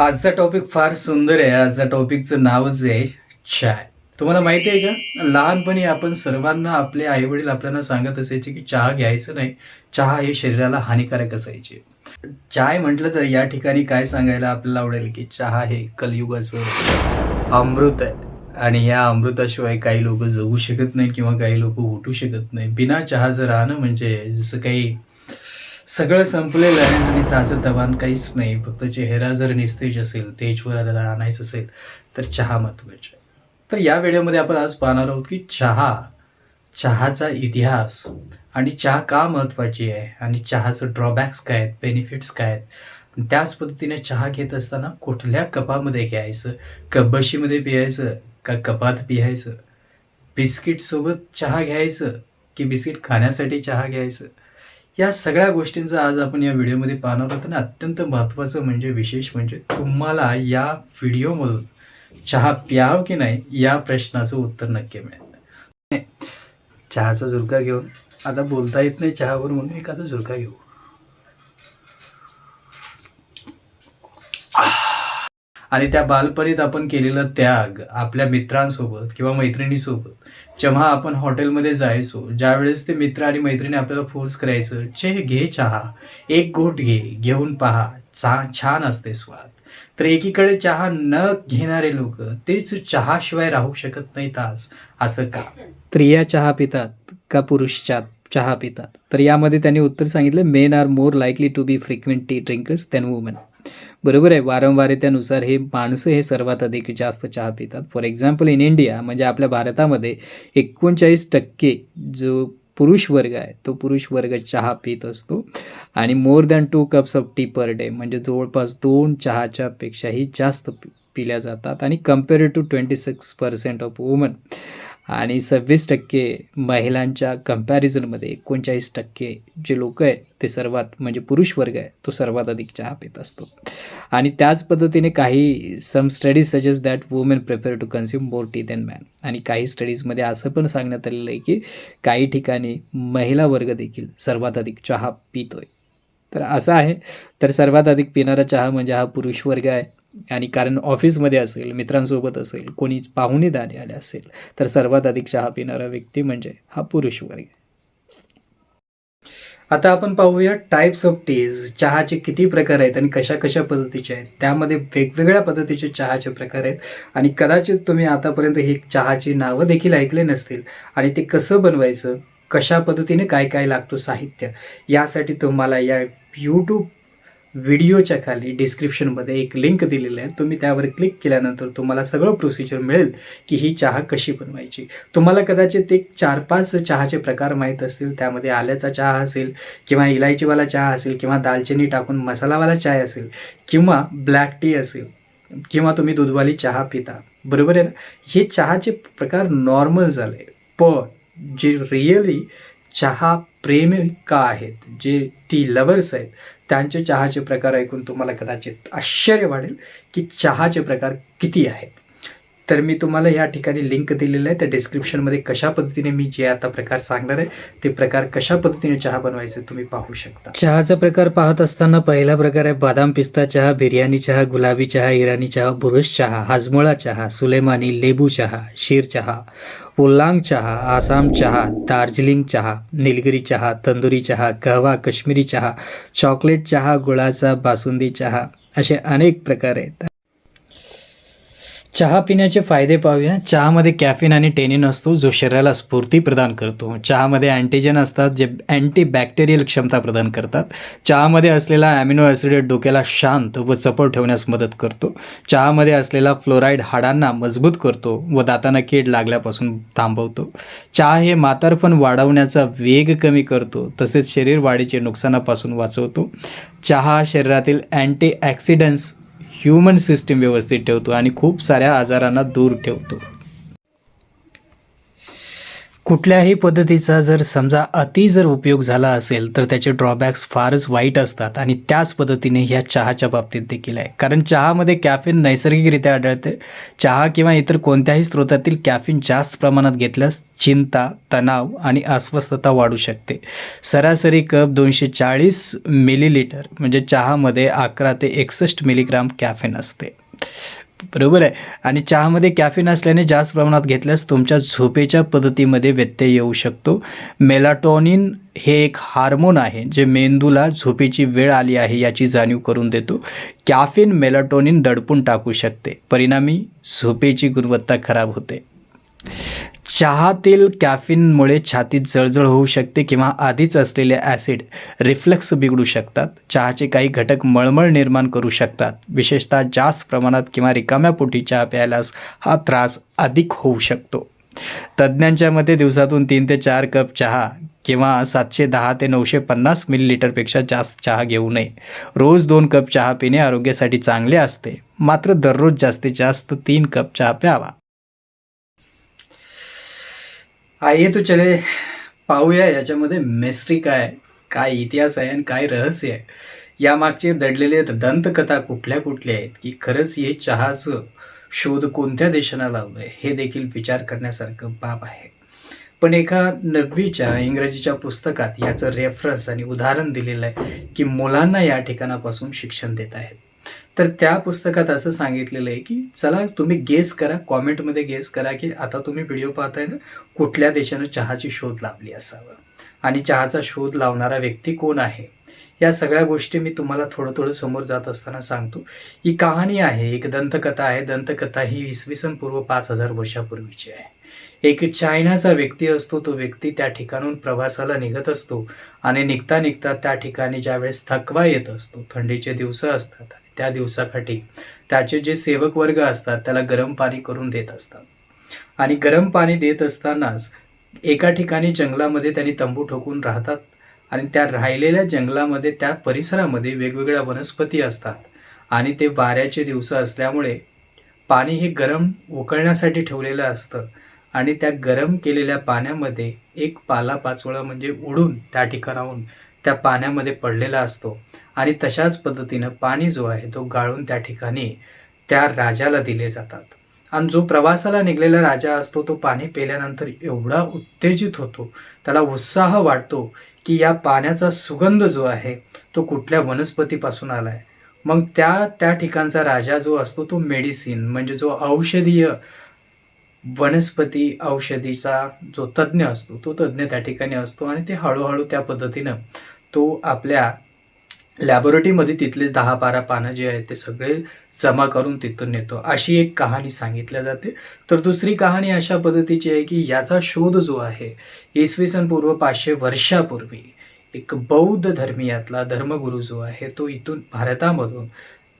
आजचा टॉपिक फार सुंदर आहे. आजच्या टॉपिकचं नावच आहे चाय. तुम्हाला माहिती आहे का? लहानपणी आपण सर्वांना आपले आईवडील आपल्याला सांगत असायचे की चहा घ्यायचं नाही. चहा हे शरीराला हानिकारक असायचे. चाय म्हटलं तर या ठिकाणी काय सांगायला आपल्याला आवडेल की चहा हे कलयुगाचं अमृत आहे. आणि या अमृताशिवाय काही लोक जगू शकत नाही किंवा काही लोक उठू शकत नाही बिना चहाचं राहणं म्हणजे जसं काही सगळं संपलेलं आहे आणि ताजं दबान काहीच नाही. फक्त चेहरा जर निस्तेज असेल तेजवर आणायचं असेल तर चहा महत्त्वाचा आहे. तर या व्हिडिओमध्ये आपण आज पाहणार आहोत की चहा चहाचा इतिहास आणि चहा का महत्त्वाची आहे आणि चहाचं ड्रॉबॅक्स काय आहेत बेनिफिट्स काय आहेत? त्याच पद्धतीने चहा घेत असताना कुठल्या कपामध्ये घ्यायचं? कबशीमध्ये पियायचं का कपात पियायचं? बिस्किटसोबत चहा घ्यायचं की बिस्किट खाण्यासाठी चहा घ्यायचं? या सगळ्या गोष्टींचा आज आपण या व्हिडिओमध्ये पाहणार आहोत. आणि अत्यंत महत्त्वाचं म्हणजे विशेष म्हणजे तुम्हाला या व्हिडिओमधून चहा प्याव की नाही या प्रश्नाचं उत्तर नक्की मिळेल. चहाचा झुरका घेऊन आता बोलता येत नाही चहावर म्हणून एखादा झुरका घेऊ. आणि त्या बालपणीत आपण केलेला त्याग आपल्या मित्रांसोबत किंवा मैत्रिणीसोबत जेव्हा आपण हॉटेलमध्ये जायचो ज्यावेळेस ते मित्र आणि मैत्रिणी आपल्याला फोर्स करायचं चे घे चहा एक घोट घे घेऊन पहा चा छान असते स्वाद. तर एकीकडे चहा न घेणारे लोक तेच चहाशिवाय राहू शकत नाहीत आज असं का? स्त्रिया चहा पितात का पुरुष चा चहा पितात? तर यामध्ये त्यांनी उत्तर सांगितलं men are more likely to be frequently drinkers than woman बरोबर आहे. वारंवारितेनुसार हे माणसं हे सर्वात अधिक जास्त चहा पितात. फॉर एक्झाम्पल इन इंडिया म्हणजे आपल्या भारतामध्ये एकोणचाळीस टक्के जो पुरुष वर्ग आहे तो पुरुष वर्ग चहा पित असतो. आणि more than two cups of tea per day म्हणजे जवळपास दोन चहाच्या पेक्षाही जास्त पि पिल्या जातात. आणि compare to twenty six percent of woman आणि सव्वीस टक्के महिलांच्या कम्पॅरिझनमध्ये एकोणचाळीस टक्के जे लोक आहे ते सर्वात म्हणजे पुरुष वर्ग आहे तो सर्वात अधिक चहा पित असतो. आणि त्याच पद्धतीने काही some studies suggest that women prefer to consume more tea than man आणि काही स्टडीजमध्ये असं पण सांगण्यात आलेलं आहे की काही ठिकाणी महिला वर्ग देखील सर्वात अधिक चहा पितोय. तर असं आहे. तर सर्वात अधिक पिणारा चहा म्हणजे हा पुरुष वर्ग आहे. आणि कारण ऑफिसमध्ये असेल मित्रांसोबत असेल कोणी पाहुणे दाने आले असेल तर सर्वात अधिक चहा पिणारा व्यक्ती म्हणजे हा पुरुष वर्ग. आता आपण पाहूया टाईप्स ऑफ टीज चहाचे किती प्रकार आहेत आणि कशा कशा पद्धतीचे आहेत. त्यामध्ये वेगवेगळ्या पद्धतीचे चहाचे प्रकार आहेत. आणि कदाचित तुम्ही आतापर्यंत ही चहाची नावं देखील ऐकले नसतील. आणि ते कसं बनवायचं कशा पद्धतीने काय काय लागतो साहित्य यासाठी तुम्हाला या यूट्यूब व्हिडिओच्या खाली डिस्क्रिप्शनमध्ये एक लिंक दिलेलं आहे. तुम्ही त्यावर क्लिक केल्यानंतर तुम्हाला सगळं प्रोसिजर मिळेल की ही चहा कशी बनवायची. तुम्हाला कदाचित एक चार पाच चहाचे प्रकार माहीत असतील. त्यामध्ये आल्याचा चहा असेल किंवा इलायचीवाला चहा असेल किंवा दालचिनी टाकून मसालावाला चाय असेल किंवा ब्लॅक टी असेल किंवा तुम्ही दूधवाली चहा पिता. बरोबर आहे ना? हे चहाचे प्रकार नॉर्मल झाले. पण जे रिअली चहा प्रेमिका आहेत? जे टी लवर्स आहेत त्यांचे चहाचे प्रकार ऐकून तुम्हाला कदाचित आश्चर्य वाटेल की चहाचे प्रकार किती आहेत. तर मी तुम्हाला या ठिकाणी लिंक दिलेलं आहे. त्या डिस्क्रिप्शनमध्ये कशा पद्धतीने मी जे आता प्रकार सांगणार आहे ते प्रकार कशा पद्धतीने चहा बनवायचे तुम्ही पाहू शकता. चहाचा प्रकार पाहत असताना पहिला प्रकार आहे बदाम पिस्ता चहा बिर्याणी चहा गुलाबी चहा इराणी चहा बुरुश चहा हाजमोळा चहा सुलेमानी लेबू चहा शीर चहा उल्लांग चहा आसाम चहा दार्जिलिंग चहा निलगिरी चहा तंदुरी चहा कहवा काश्मीरी चहा चॉकलेट चहा गुळाचा बासुंदी चहा असे अनेक प्रकार आहेत. चहा पिण्याचे फायदे पाहूया. चहामध्ये कॅफिन आणि टेनिन असतो जो शरीराला स्फूर्ती प्रदान करतो. चहामध्ये अँटीजन असतात जे अँटी बॅक्टेरियल क्षमता प्रदान करतात. चहामध्ये असलेला ॲमिनो ॲसिड डोक्याला शांत व चपळ ठेवण्यास मदत करतो. चहामध्ये असलेला फ्लोराईड हाडांना मजबूत करतो व दातांना कीड लागल्यापासून थांबवतो. चहा हे म्हातारपण वाढवण्याचा वेग कमी करतो तसेच शरीर वाढीचे नुकसानापासून वाचवतो. चहा शरीरातील अँटी ॲक्सिडंट्स ह्युमन सिस्टीम व्यवस्थित ठेवतो आणि खूप साऱ्या आजारांना दूर ठेवतो. कुठल्याही पद्धतीचा जर समजा अति जर उपयोग झाला असेल तर त्याचे ड्रॉबॅक्स फारच वाईट असतात आणि त्याच पद्धतीने ह्या चहाच्या बाबतीत देखील आहे. कारण चहामध्ये कॅफिन नैसर्गिकरित्या आढळते. चहा किंवा इतर कोणत्याही स्रोतातील कॅफिन जास्त प्रमाणात घेतल्यास चिंता तणाव आणि अस्वस्थता वाढू शकते. सरासरी कप दोनशे चाळीस मिलीलिटर म्हणजे चहामध्ये अकरा ते एकसष्ट मिलीग्राम कॅफिन असते. बरोबर आहे. आणि चहामध्ये कॅफिन असल्याने जास्त प्रमाणात घेतल्यास तुमच्या झोपेच्या पद्धतीमध्ये व्यत्यय येऊ शकतो. मेलाटॉनिन हे एक हार्मोन आहे जे मेंदूला झोपेची वेळ आली आहे याची जाणीव करून देतो. कॅफिन मेलाटोनिन दडपून टाकू शकते. परिणामी झोपेची गुणवत्ता खराब होते. चहातील कॅफिनमुळे छातीत जळजळ होऊ शकते किंवा आधीच असलेले ॲसिड रिफ्लेक्स बिघडू शकतात. चहाचे काही घटक मळमळ निर्माण करू शकतात. विशेषतः जास्त प्रमाणात किंवा रिकाम्या पोटी चहा प्यायलास हा त्रास अधिक होऊ शकतो. तज्ज्ञांच्या मते दिवसातून तीन ते चार कप चहा किंवा सातशे दहा ते नऊशे पन्नास मिलीलिटरपेक्षा जास्त चहा घेऊ नये. रोज दोन कप चहा पिणे आरोग्यासाठी चांगले असते. मात्र दररोज जास्तीत जास्त तीन कप चहा प्यावा. आइए तो चले पाहूया याच्यामध्ये मिस्ट्री काय काय इतिहास आहे आणि काय रहस्य आहे. यामागचे दडलेले दंतकथा कुठल्या कुठल्या आहेत की खरंच हे चहाचं शोध कोणत्या देशाला लावलं आहे हे देखील विचार करण्यासारखं बाब आहे. पण एका नववीच्या इंग्रजीच्या पुस्तकात याचं रेफरन्स आणि उदाहरण दिलेलं आहे की मुलांना या ठिकाणापासून शिक्षण देत आहेत. तर त्या पुस्तकात असं सांगितलेलं आहे की चला तुम्ही गेस करा कॉमेंटमध्ये गेस करा की आता तुम्ही व्हिडिओ पाहताय ना कुठल्या देशानं चहाची शोध लावली असावं? आणि चहाचा शोध लावणारा व्यक्ती कोण आहे? या सगळ्या गोष्टी मी तुम्हाला थोडं थोडं समोर जात असताना सांगतो. ही कहाणी आहे एक दंतकथा आहे. दंतकथा ही इसवी सन पूर्व पाच हजार वर्षापूर्वीची आहे. एक चायनाचा व्यक्ती असतो तो व्यक्ती त्या ठिकाणून प्रवासाला निघत असतो आणि निघता निघता त्या ठिकाणी ज्यावेळेस थकवा येत असतो थंडीचे दिवस असतात आणि त्या दिवसासाठी त्याचे जे सेवक वर्ग असतात त्याला गरम पाणी करून देत असतात. आणि गरम पाणी देत असतानाच एका ठिकाणी जंगलामध्ये त्यांनी तंबू ठोकून राहतात आणि त्या राहिलेल्या जंगलामध्ये त्या परिसरामध्ये वेगवेगळ्या वनस्पती असतात आणि ते वाऱ्याचे दिवस असल्यामुळे पाणी हे गरम उकळण्यासाठी ठेवलेलं असतं आणि त्या गरम केलेल्या पाण्यामध्ये एक पालापाचोळा म्हणजे उडून त्या ठिकाणाहून त्या पाण्यामध्ये पडलेला असतो. आणि तशाच पद्धतीनं पाणी जो आहे तो गाळून त्या ठिकाणी त्या राजाला दिले जातात. आणि जो प्रवासाला निघलेला राजा असतो तो पाणी पिल्यानंतर एवढा उत्तेजित होतो त्याला उत्साह वाटतो की या पाण्याचा सुगंध जो आहे तो कुठल्या वनस्पतीपासून आला आहे मग त्या त्या ठिकाणचा राजा जो असतो तो मेडिसिन म्हणजे जो औषधीय वनस्पती औषधीचा जो तज्ज्ञ असतो तो तज्ज्ञ त्या ठिकाणी असतो आणि ते हळूहळू त्या पद्धतीनं तो आपल्या लॅबोरेटरीमध्ये तिथले दहा बारा पानं जे आहेत ते सगळे जमा करून तिथून नेतो. अशी एक कहाणी सांगितल्या जाते. तर दुसरी कहाणी अशा पद्धतीची आहे की याचा शोध जो आहे इसवी सन पूर्व पाचशे वर्षापूर्वी एक बौद्ध धर्मीयातला धर्मगुरू जो आहे तो इथून भारतामधून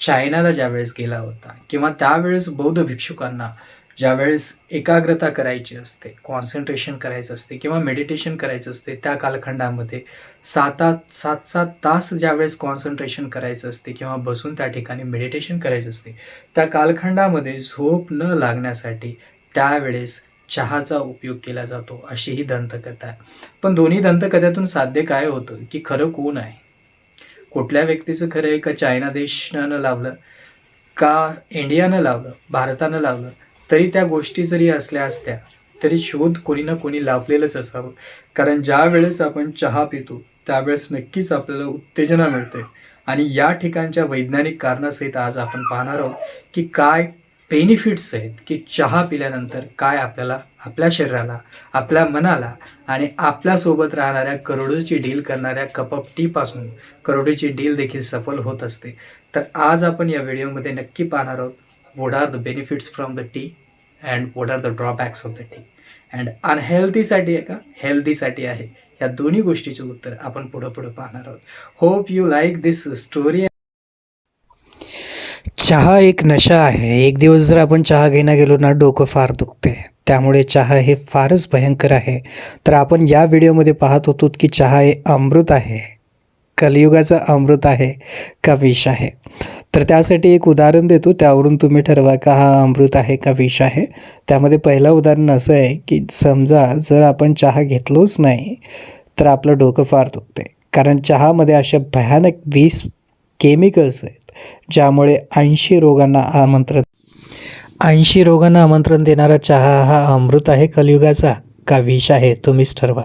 चायनाला ज्यावेळेस गेला होता किंवा त्यावेळेस बौद्ध भिक्षुकांना ज्यावेळेस एकाग्रता करायची असते कॉन्सन्ट्रेशन करायचं असते किंवा मेडिटेशन करायचं असते त्या कालखंडामध्ये सात आठ सात सात तास ज्यावेळेस कॉन्सन्ट्रेशन करायचं असते किंवा बसून त्या ठिकाणी मेडिटेशन करायचं असते त्या कालखंडामध्ये झोप न लागण्यासाठी त्यावेळेस चहाचा उपयोग केला जातो अशी ही दंतकथा आहे. पण दोन्ही दंतकथ्यातून साध्य काय होतं की खरं कोण आहे? कुठल्या व्यक्तीचं खरं आहे का? चायना देशानं लावलं का? इंडियानं लावलं? भारतानं लावलं? तरी त्या गोष्टी जरी असल्या असत्या तरी शोध कोणी ना कोणी लाभलेलंच असावं. कारण ज्या वेळेस आपण चहा पितो त्यावेळेस नक्कीच आपल्याला उत्तेजना मिळते. आणि या ठिकाणच्या वैज्ञानिक कारणासहित आज आपण पाहणार आहोत की काय बेनिफिट्स आहेत की चहा पिल्यानंतर काय आपल्याला आपल्या शरीराला आपल्या मनाला आणि आपल्यासोबत राहणाऱ्या करोडोची डील करणाऱ्या कप ऑफ टीपासून करोडोची डील देखील सफल होत असते. तर आज आपण या व्हिडिओमध्ये नक्की पाहणार आहोत what are the benefits from the tea and what are the drawbacks of the tea? And अनहेल्दीसाठी आहे का? हेल्दीसाठी आहे. या दोन्ही गोष्टीचे उत्तर आपण पुढं पुढं पाहणार आहोत. Hope you like this story चहा एक नशा आहे. एक दिवस जर आपण चहा घेणं गेलो ना डोकं फार दुखते. त्यामुळे चहा हे फारच भयंकर आहे. तर आपण या व्हिडिओमध्ये पाहत होतो की चहा हे अमृत आहे. कलियुगाचं अमृत आहे. का विष आहे? तर त्यासाठी एक उदाहरण देतो. त्यावरून तुम्ही ठरवा का हा अमृत आहे का विष आहे. त्यामध्ये पहिलं उदाहरण असं आहे की समजा जर आपण चहा घेतलोच नाही तर आपलं डोकं फार दुखते कारण चहामध्ये अशा भयानक वीस केमिकल्स आहेत ज्यामुळे ऐंशी रोगांना आमंत्रण ऐंशी रोगांना आमंत्रण देणारा चहा हा अमृत आहे कलियुगाचा का विष आहे तुम्हीच ठरवा.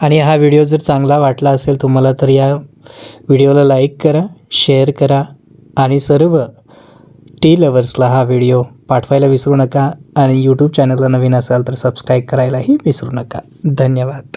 आणि हा व्हिडिओ जर चांगला वाटला असेल तुम्हाला तर या व्हिडिओला लाईक करा. शेअर करा आणि सर्व टी लवर्सला हा व्हिडिओ पाठवायला विसरू नका आणि यूट्यूब चॅनलला नवीन असाल तर सबस्क्राईब करायलाही विसरू नका. धन्यवाद.